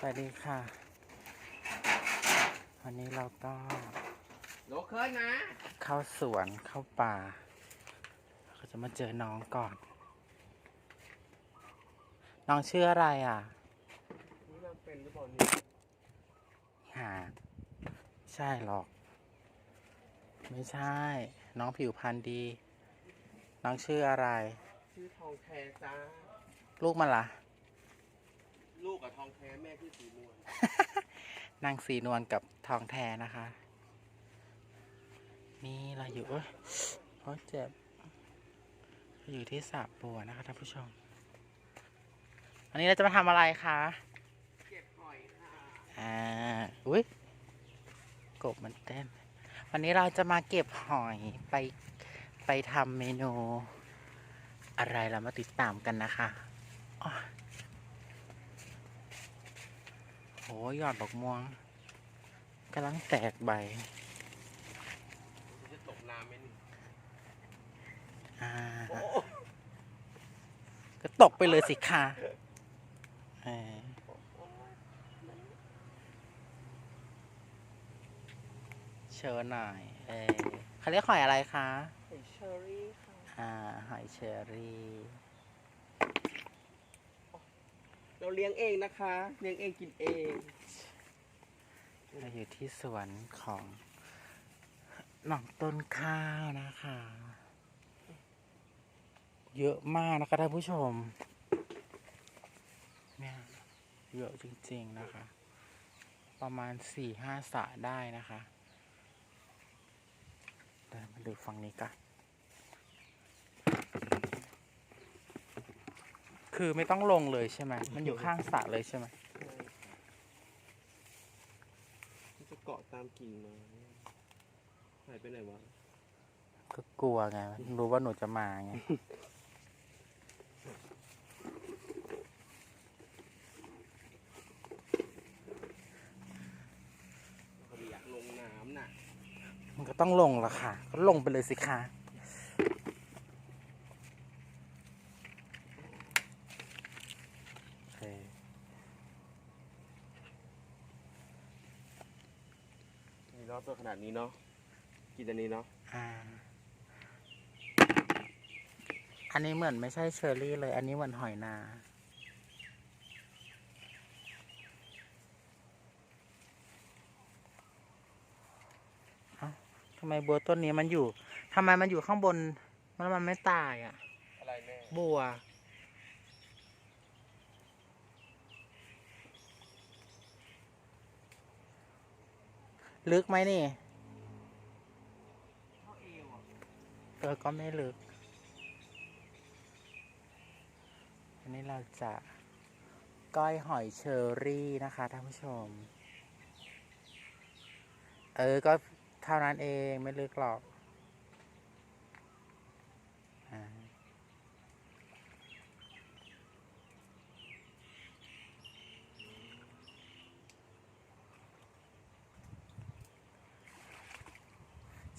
สวัสดีค่ะ วันนี้เราก็โลเคยนะ เข้าสวนเข้าป่าเราจะมาเจอน้องก่อน น้องชื่ออะไรอะนี่มันเป็นหรือเปล่าเนี่ยหาใช่หรอก ไม่ใช่ น้องผิวพรรณดี น้องชื่ออะไร ชื่อทองแท้จ้า ลูกมันล่ะ ลูกกับทองแท้แม่ชื่อสีนวลนางสีนวลกับทองแท้นะคะ นี่เราอยู่เอ้ยเพราะเจ็บเราอยู่ที่สระบัวนะคะท่านผู้ชม อันนี้เราจะมาทำอะไรคะเก็บหอยค่ะอ่าอุ้ยกบมันเต้น วันนี้เราจะมาเก็บหอยไปไปทำเมนู อะไรเรามาติดตามกันนะคะอ้อ โหยอดดอกม่วงกำลังแตกใบจะตกน้ำไหมนี่อ่าโอ้ก็ตกไปเลยสิคะเออเชิญหน่อยเออเขาเรียกหอยอะไรคะหอยเชอรี่ค่ะ อ่าหอยเชอรี่ เราเลี้ยงเองนะคะ เลี้ยงเองกินเองเราอยู่ที่สวนของหนองต้นข้าวนะคะ เยอะมากนะคะท่านผู้ชมเนี่ยเยอะจริงๆนะคะ ประมาณสี่ห้าสระได้นะคะเดินมาดูฝั่งนี้กัน คือไม่ต้องลงเลยใช่ไหมมันอยู่ข้างสระเลยใช่ไหมมันจะเกาะตามกิ่งไม้หายไปไหนวะก็กลัวไงรู้ว่าหนูจะมาไงพอดีอยากลงน้ำน่ะมันก็ต้องลงละค่ะ ก็ลงไปเลยสิคะโอเค นี่เนาะตัวขนาดนี้เนาะกินอันนี้เนาะอ่า อันนี้เหมือนไม่ใช่เชอร์รี่เลย อันนี้เหมือนหอยนา เอ้าทำไมบัวต้นนี้มันอยู่ทำไมมันอยู่ข้างบน มันมันไม่ตายอะ อะไรแม่ บัว ลึกไหมนี่เอวอะเออก็ไม่ลึก อันนี้เราจะก้อยหอยเชอรี่นะคะท่านผู้ชม เออ ก็เท่านั้นเองไม่ลึกหรอกอ่า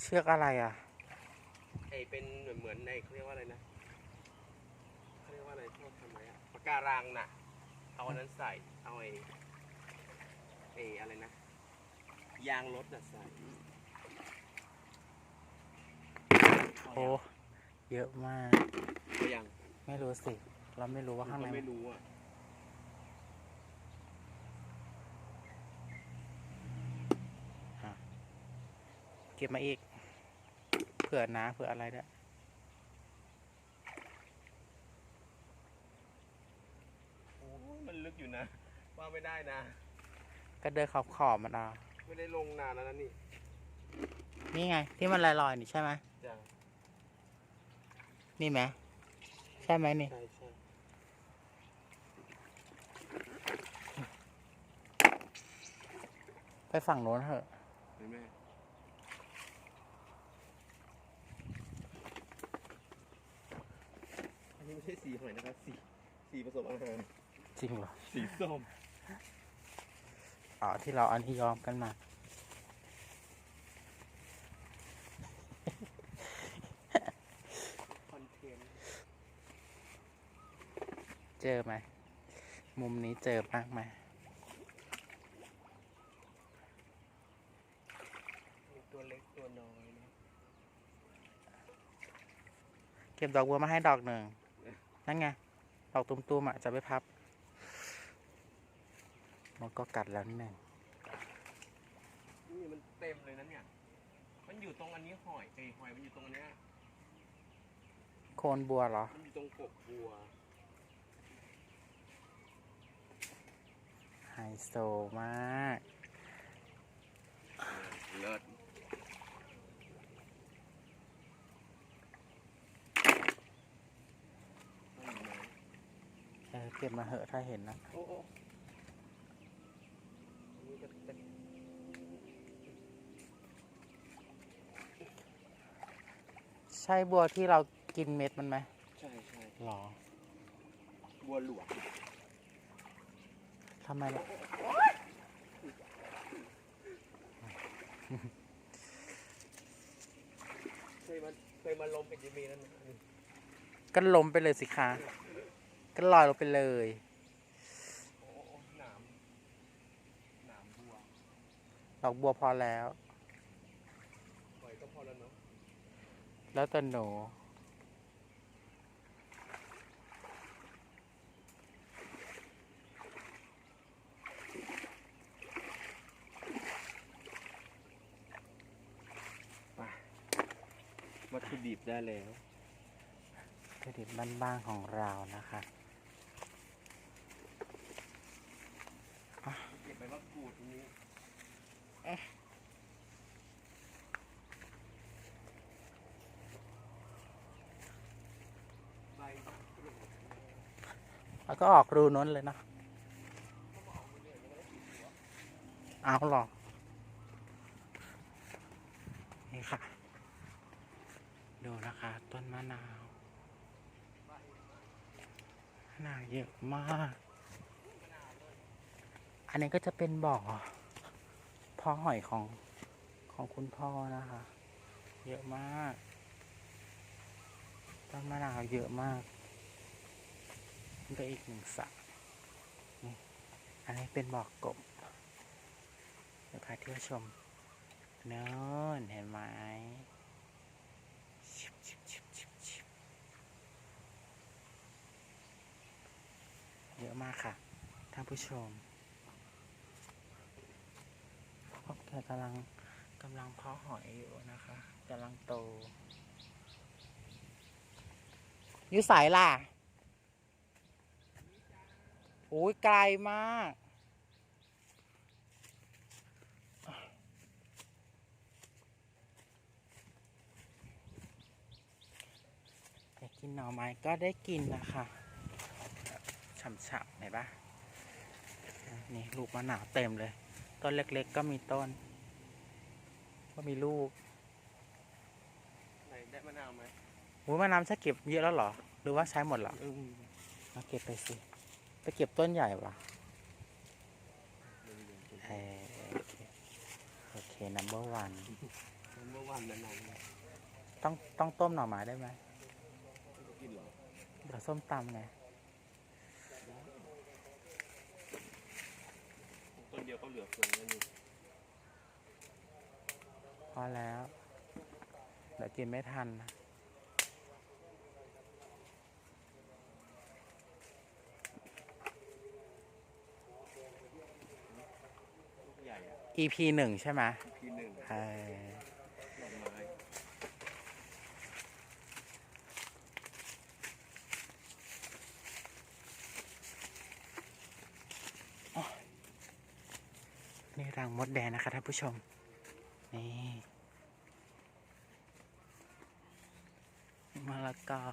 เชือกอะไรอะไอเป็นเหมือนเหมือนในเขาเรียกว่าอะไรนะเขาเรียกว่าอะไรที่เราทำไว้อะปากการังน่ะ เอาอันนั้นใส่ เอาไอไออะไรนะ ยางรถน่ะใส่โอ้เยอะมาก เอายังไม่รู้สิ เราไม่รู้ว่าข้างในผมก็ไม่รู้อะเก็บมาอีกเผื่อนะเผื่ออะไรด้วยโอ้ยมันลึกอยู่นะ ว่าไม่ได้นะ ก็เดินขอบขอบๆมันเอาไม่ได้ลงนานแล้วนะนี่นี่ไง ที่มันลอยๆนี่ใช่ไหมจ้ะนี่ไหมใช่ไหมนี่ ใช่ใช่ไปฝั่งโน้นเถอะ เห็นไหม ไม่ใช่สีหอยนะครับ สีสีผสมอาหารจริงเหรอ สีส้มอ๋อ ที่เราอันที่ยอมกันมา คอนเทนต์เจอไหม มุมนี้เจอมากไหมตัวเล็กตัวน้อยนะ เก็บดอกบัวมาให้ดอกหนึ่ง นั่นไงดอกตุ่มๆอะจะไปพับ มันก็กัดแล้วนี่หนึ่งนี่มันเต็มเลยนะเนี่ย มันอยู่ตรงอันนี้หอยเอ้ยหอยมันอยู่ตรงอันเนี้ยโคนบัวเหรอ มันอยู่ตรงกกบัว ไฮโซมาก เลิศ เออเก็บมาเหอะถ้าเห็นนะโอ้โอ้อันนี้ก็เป็นใช่บัวที่เรากินเม็ดมันไหมใช่ใช่หรอ บัวหลวงทำไมล่ะเคยมาเคยมาลมเป็นยีมีนั่นนะก็ล้มไปเลยสิคะ ก็ลอยลงไปเลยโอ้โอ้หนามหนามบัวดอกบัวพอแล้วหอยก็พอแล้วเนาะแล้วแต่หนูวัตถุดิบได้แล้วกระดิบบ้านๆของเรานะคะ เก็บใบมะกรูดตรงนี้ใบ แล้ว ก็ออกรูน้นเลยนะเอาหรอนี่ค่ะ ดูนะคะ ต้นมะนาวมะนาวเยอะมาก อันนี้ก็จะเป็นบ่อพ่อหอยของของคุณพ่อนะคะ เยอะมาก ต้นมะนาวเยอะมาก นี่ก็อีกหนึ่งสระนี่อันนี้เป็นบ่อกกบเดี๋ยวพาเที่ยวชมเนินเห็นไหมชิบชิบชิบชิบเยอะมากค่ะ ท่านผู้ชมพวกแกกำลังกำลังเพาะหอยอยู่นะคะกำลังโต อยุสายล่ะ โอ้ยไกลมาก อยากกินหน่อไม้ก็ได้กินนะคะฉ่ำๆเห็นปะนี่ลูกมะนาวเต็มเลย ต้นเล็กๆก็มีต้น ก็มีลูกไหนได้มะนาวไหมโอ้ยมะนาวใช้เก็บเยอะแล้วเหรอ หรือว่าใช้หมดแล้วเออมาเก็บไปสิ ไปเก็บต้นใหญ่ปะเออโอเคโอเค number one เมื่อวานนั้นๆต้องต้องต้มหน่อไม้ได้ไหมกินเหรอเดี๋ยวส้มตำไง ต้นเดียวก็เหลือเฟือแล้วนี่พอแล้ว เดี๋ยวกินไม่ทันนะ ลูกใหญ่อะ EP หนึ่งใช่ไหมพีหนึ่งเออดอกไม้นี่รังมดแดงนะคะท่านผู้ชม นี่มะละกอ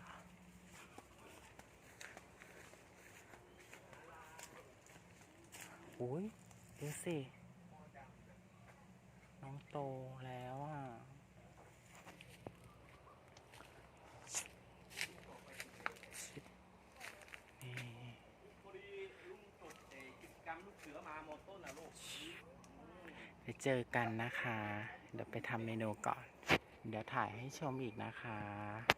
อุ้ยดูสิ น้องโตแล้วอะนี่พอดีลุงจดเอกิจกรรมลูกเสือมาหมดต้นนะลูกไปเจอกันนะคะ เดี๋ยวไปทำเมนูก่อน เดี๋ยวถ่ายให้ชมอีกนะคะ